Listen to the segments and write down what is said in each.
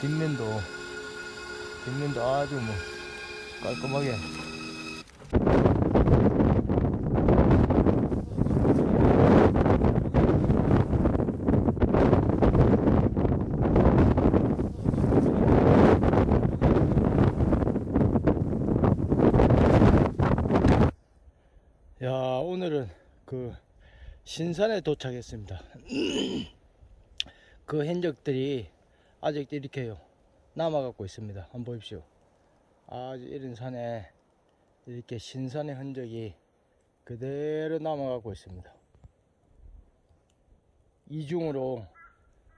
뒷면도 뒷면도 아주 뭐 깔끔하게 야 오늘은 그 신산에 도착했습니다. 그 흔적들이 아직도 이렇게요 남아갖고 있습니다. 한번 보십시오. 아주 이런 산에 이렇게 신산의 흔적이 그대로 남아가고 있습니다. 이중으로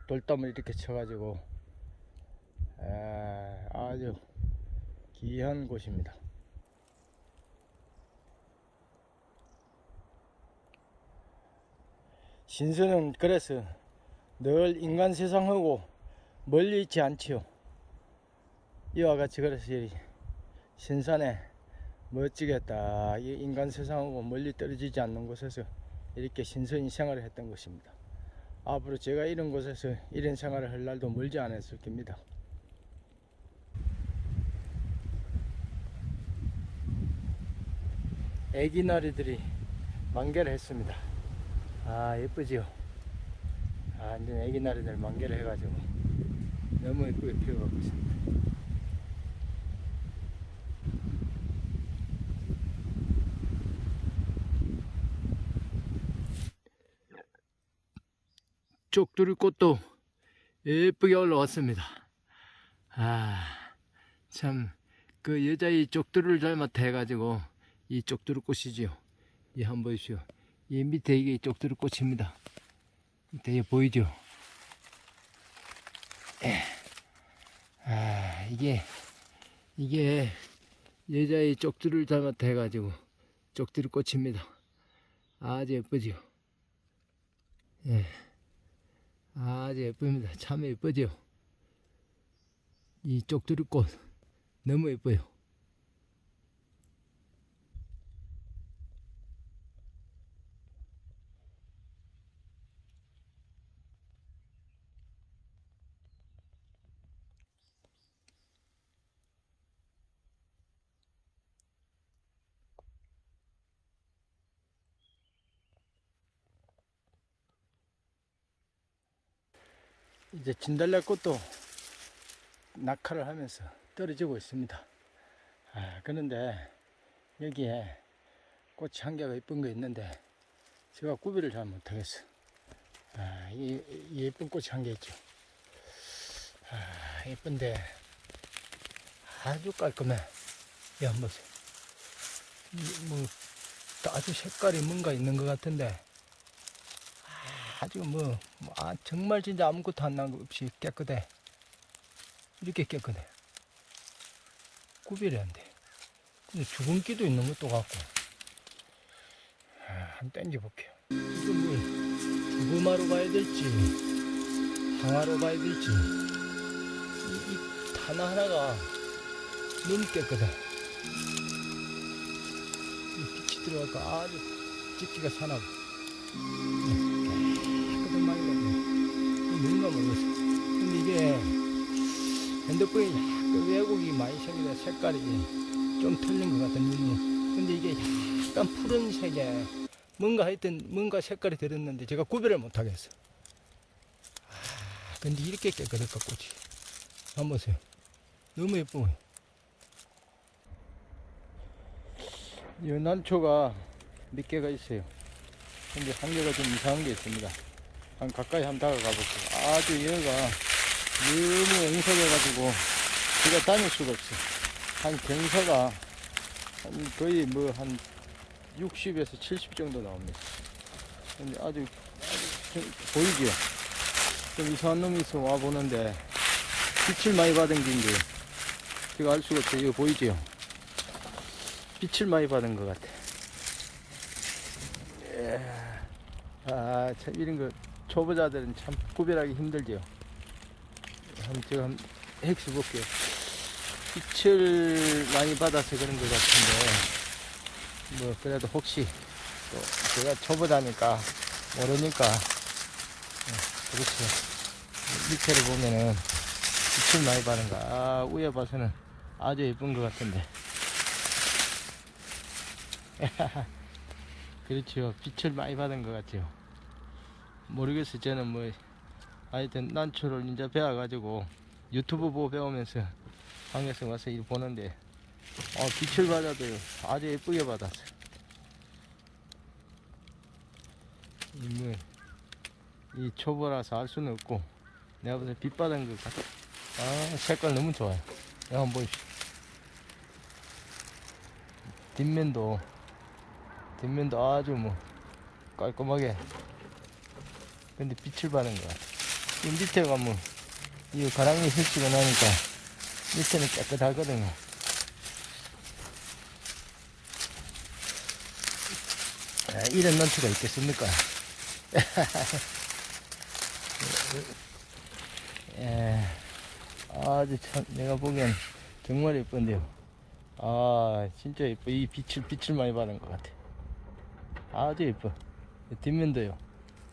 돌담을 이렇게 쳐가지고 에, 아주 귀한 곳입니다. 신선은 그래서 늘 인간 세상하고 멀리 있지 않지요. 이와 같이 그래서 이 신산에 멋지게 딱 이 인간 세상하고 멀리 떨어지지 않는 곳에서 이렇게 신선히 생활을 했던 것입니다. 앞으로 제가 이런 곳에서 이런 생활을 할 날도 멀지 않았을 겁니다. 애기 나리들이 만개를 했습니다. 아 예쁘지요. 아 이제 애기 나리들 만개를 해가지고 너무 예쁘게 피어가고 있습니다. 쪽두리 꽃도 예쁘게 올라왔습니다. 아, 참, 그 여자의 쪽두리를 닮았다 해가지고, 이 쪽두리 꽃이지요. 이 한번 보십시오. 이 밑에 이게 쪽두리 꽃입니다. 밑에 보이죠? 에. 아, 이게, 이게 여자의 쪽두리를 닮았다 해가지고, 쪽두리 꽃입니다. 아주 예쁘지요? 예. 아주 예쁩니다. 참 예쁘죠? 이 쪽두리꽃 너무 예뻐요. 이제 진달래꽃도 낙하를 하면서 떨어지고 있습니다. 아, 그런데 여기에 꽃이 한 개가 예쁜 거 있는데 제가 구비를 잘 못하겠어. 아, 이, 이 예쁜 꽃이 한 개 있죠. 아, 예쁜데 아주 깔끔해. 이 한번 보세요. 이 뭐, 아주 색깔이 뭔가 있는 것 같은데 아주 뭐, 뭐 아, 정말 진짜 아무것도 안 난 것 없이 깨끗해. 이렇게 깨끗해. 구별이 안 돼. 근데 주근기도 있는 것도 같고. 아, 한번 땡겨볼게요. 뭐, 주구마로 봐야 될지, 항아로 봐야 될지, 이, 이 하나하나가 너무 깨끗해. 이 빛이 들어가니까 아주 찍기가 사나워. 많이 뭔가 모르겠어. 근데 이게 핸드폰이 약간 왜곡이 많이 생기다 색깔이 좀 틀린 것 같은 눈으로. 근데 이게 약간 푸른색에 뭔가 하여튼 뭔가 색깔이 들었는데 제가 구별을 못 하겠어. 아, 근데 이렇게 깨끗할까 꽃이. 한번 보세요. 너무 예뻐요. 연난초가 몇 개가 있어요. 근데 한 개가 좀 이상한 게 있습니다. 한 가까이 한번 다가가 볼게요. 아주 얘가 너무 옹석해가지고 제가 다닐 수가 없어. 한 경사가 한 거의 뭐 한 60에서 70 정도 나옵니다. 근데 아주, 아주 좀 보이지요? 좀 이상한 놈이 있어 와 보는데 빛을 많이 받은 긴게 제가 알 수가 없어요. 이거 보이지요? 빛을 많이 받은 것 같아. 예. 아, 참, 이런 거, 초보자들은 참 구별하기 힘들죠. 한번 제가 한번 헥스 볼게요. 빛을 많이 받아서 그런 것 같은데, 뭐, 그래도 혹시, 또, 제가 초보자니까, 모르니까, 예, 그렇죠. 밑에를 보면은, 빛을 많이 거. 아, 위에 봐서는 아주 예쁜 것 같은데. 그렇죠. 빛을 많이 받은 것 같아요. 모르겠어요. 저는 뭐, 하여튼 난초를 이제 배워가지고 유튜브 보고 배우면서 항해서 와서 일 보는데, 어, 빛을 받아도요. 아주 예쁘게 받았어요. 이 뭐, 이 초보라서 알 수는 없고, 내가 보기엔 빛 받은 것 같아. 아, 색깔 너무 좋아요. 이거 한번 보십시오. 뒷면도, 뒷면도 아주 뭐, 깔끔하게. 근데 빛을 받은 것 같아. 이 밑에가 뭐, 이 가랑이 설치가 나니까, 밑에는 깨끗하거든요. 아, 이런 난초가 있겠습니까? 예, 아주 참, 내가 보기엔 정말 예쁜데요. 아, 진짜 예뻐. 이 빛을, 빛을 많이 받은 것 같아. 아주 예뻐. 뒷면도요.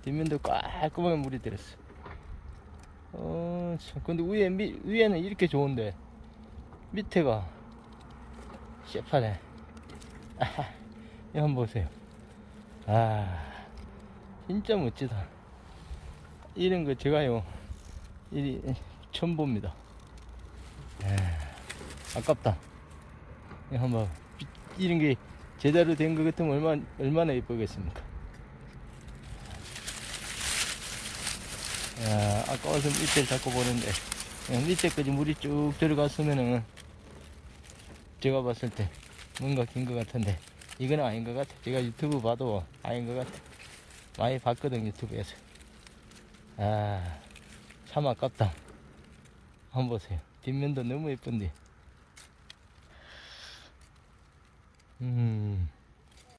뒷면도 깔끔하게 물이 들었어. 어, 참. 근데 위에, 미, 위에는 이렇게 좋은데, 밑에가 새파래. 아하, 이거 한번 보세요. 아, 진짜 멋지다. 이런 거 제가요, 이 처음 봅니다. 에, 아깝다. 이거 한번 비- 이런 게 제대로 된 것 같으면 얼마나 얼마나 예쁘겠습니까? 야, 아까워서 밑에를 자꾸 보는데 그냥 밑에까지 물이 쭉 들어갔으면은 제가 봤을 때 뭔가 긴 것 같은데 이건 아닌 것 같아. 제가 유튜브 봐도 아닌 것 같아. 많이 봤거든 유튜브에서. 아. 참 아깝다. 한번 보세요. 뒷면도 너무 예쁜데. 음.